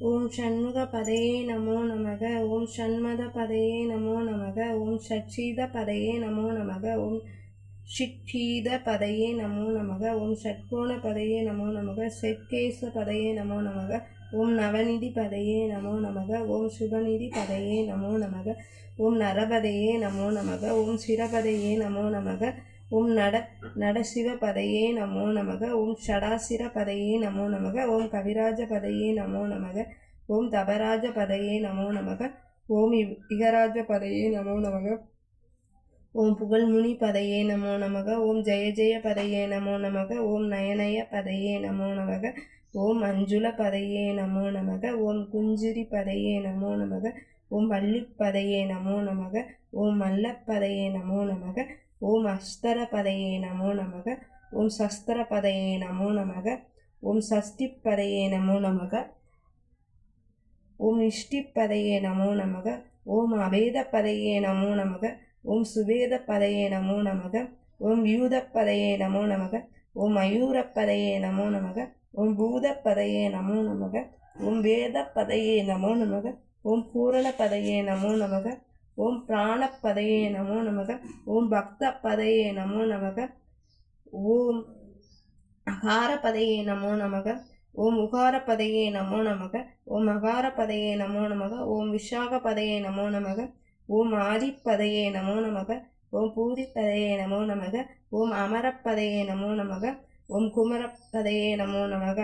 ஓம் ஷண்முக பதையே நமோ நமக ஓம் ஷண்மத பதையே நமோ நமக ஓம் ஷட்சீத பதையே நமோ நமக ஓம் ஷிட்சீத பதையே நமோ நமக ஓம் ஷட்கோண பதையே நமோ நமக ஷட்கேச பதையே நமோ நமக ஓம் நவநிதி பதையே நமோ நமக ஓம் சுபநிதி பதையே நமோ நமக ஓம் நரபதையே நமோ நமக ஓம் சிரபதையே நமோ நமக ஓம் நட நடசிவ பதையே நமோ நமக ஓம் ஷடாசிர பதையே நமோ நமக ஓம் கவிராஜ பதையே நமோ நமக ஓம் தபராஜ பதையே நமோ நமக ஓம் இவ் இகராஜ பதையே நமோ நமக ஓம் புகழ்முனி பதையே நமோ நமக ஓம் ஜெய ஜெய பதையே நமோ நமக ஓம் நயனய பதையே நமோ நமக ஓம் அஞ்சுல பதையே நமோ நமக ஓம் குஞ்சிரி பதையே நமோ நமக ஓம் வள்ளிப்பதையே நமோ நமக ஓம் மல்லப்பதையே நமோ நமக ஓம் அஸ்தர பதையே நமோ நமக ஓம் சஸ்தர பதையே நமோ நமக ஓம் சஷ்டி பதையே நமோ நமக ஓம் இஷ்டிப்பதையே நமோ நமக ஓம் அபேத பதையே நமோ நமக ஓம் சுவேத பதையே நமோ நமக ஓம் யூத பதையே நமோ நமக ஓம் மயூர பதையே நமோ நமக ஓம் பூத பதையே நமோ நமக ஓம் வேத பதையே நமோ நமக ஓம் பூரண பதையே நமோ நமக ஓம் பிராணப்பதையே நமோ நமக ஓம் பக்த பதையே நமோ நமக ஓம் அகார பதையே நமோ நமக ஓம் உகார பதையே நமோ நமக ஓம் அகார பதையே நமோ நமக ஓம் விஷாக பதையே நமோ நமக ஓம் ஆதிப்பதையே நமோ நமக ஓம் பூரிப்பதையே நமோ நமக ஓம் அமரப்பதையே நமோ நமக ஓம் குமரப்பதையே நமோ நமக